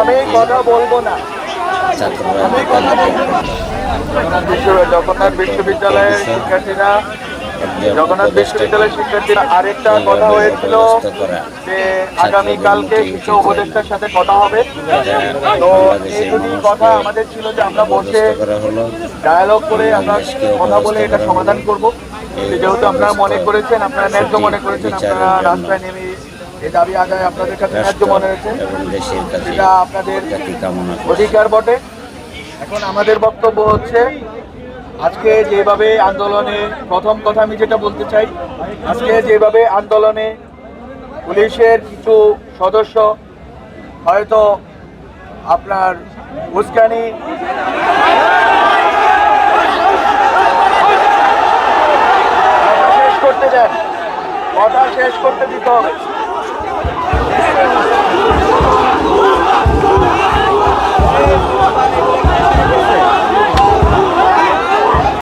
আমি কথা বলব না। জগন্নাথ বিশ্ববিদ্যালয়ের শিক্ষার্থীরা জগন্নাথ বিশ্ববিদ্যালয়ের শিক্ষার্থীরা আরেকটা কথা হয়েছিল যে আগামী কালকে শিক্ষা উপদেষ্টার সাথে কথা হবে। তো এই দুটি কথা আমাদের ছিল যে আমরা বসে ডায়ালগ করে আমরা কথা বলে এটা সমাধান করব। যেহেতু আপনারা মনে করেছেন আপনারা ন্যায্য মনে করেছেন আপনারা রাস্তায় নেমে এই দাবি আদায় আপনাদের কাছে ন্যায্য মনে হয়েছে। আপনাদের অধিকার বটে। এখন আমাদের বক্তব্য হচ্ছে আজকে যেভাবে আন্দোলনে প্রথম কথা আমি যেটা বলতে চাই আজকে যেভাবে আন্দোলনে পুলিশের কিছু সদস্য হয়তো আপনার উস্কানি করতে দেন। কথা শেষ করতে দিতে হবে। Thank you.